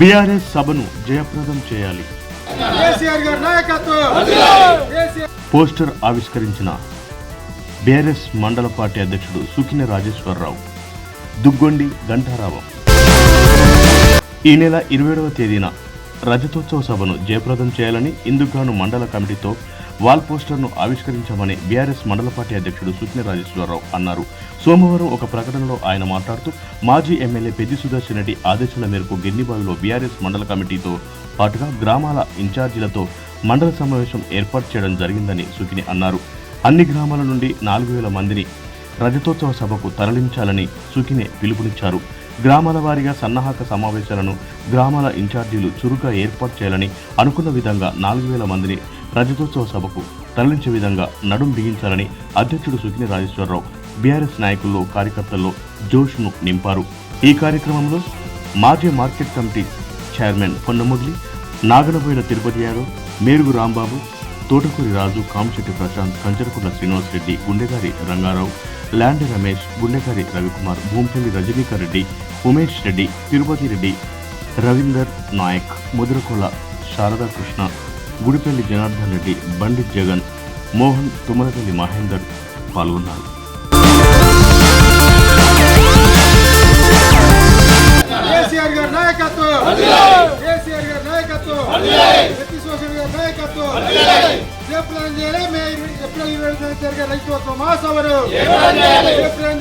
BRS సభను జయప్రదం చేయాలి. పోస్టర్ ఆవిష్కరించిన బీఆర్ఎస్ మండల పార్టీ అధ్యక్షుడు సుకిన రాజేశ్వరరావు. దుగ్గొండి గంటారావం. ఈ నెల ఇరవైడవ తేదీన రజతోత్సవ సభను జయప్రదం చేయాలని ఇందుకుగాను మండల కమిటీతో వాల్ పోస్టర్ను ఆవిష్కరించామని బీఆర్ఎస్ మండల పార్టీ అధ్యక్షుడు సుజ్ఞ రాజేశ్వరరావు అన్నారు. సోమవారం ఒక ప్రకటనలో ఆయన మాట్లాడుతూ మాజీ ఎమ్మెల్యే పెద్ది సుదర్శన్ రెడ్డి ఆదేశాల మేరకు గిన్నిబావిలో బీఆర్ఎస్ మండల కమిటీతో పాటుగా గ్రామాల ఇన్ఛార్జీలతో మండల సమావేశం ఏర్పాటు చేయడం జరిగిందని సుకిని అన్నారు. అన్ని గ్రామాల నుండి నాలుగు వేల మందిని రజతోత్సవ సభకు తరలించాలని సుకినే పిలుపునిచ్చారు. గ్రామాల వారీగా సన్నాహక సమావేశాలను గ్రామాల ఇన్ఛార్జీలు చురుగ్గా ఏర్పాటు చేయాలని అనుకున్న విధంగా నాలుగు వేల మందిని రజతోత్సవ సభకు తరలించే విధంగా నడుం బిగించాలని అధ్యక్షుడు సుకిని రాజేశ్వరరావు బీఆర్ఎస్ నాయకుల్లో కార్యకర్తల్లో జోష్ను నింపారు. ఈ కార్యక్రమంలో మాజీ market committee chairman Ponnamurali Naganaboina Tirupati Yadav Merugu Rambabu Thotakuri Raju Kamashetti Prashanth Kancharakunda Srinivas Reddy Gundegari Rangarao land Ramesh Gundegari Ravikumar Bhoomipalli Rajanikar Reddy Umesh Reddy Tirupati Reddy Ravinder Naik Mudirakola Sharadakrishna Gudipalli Janardhan Reddy Bandi Jagan Mohan Tummalapalli Mahender పాల్గొన్నారు కేసీఆర్ గారి నాయకత్వం కేసీఆర్ గారి నాయకత్వం ప్రతి social గారి నాయకత్వం April చేయాలి April ఇరవై జరిగే మహాసభలు ఏప్రిల్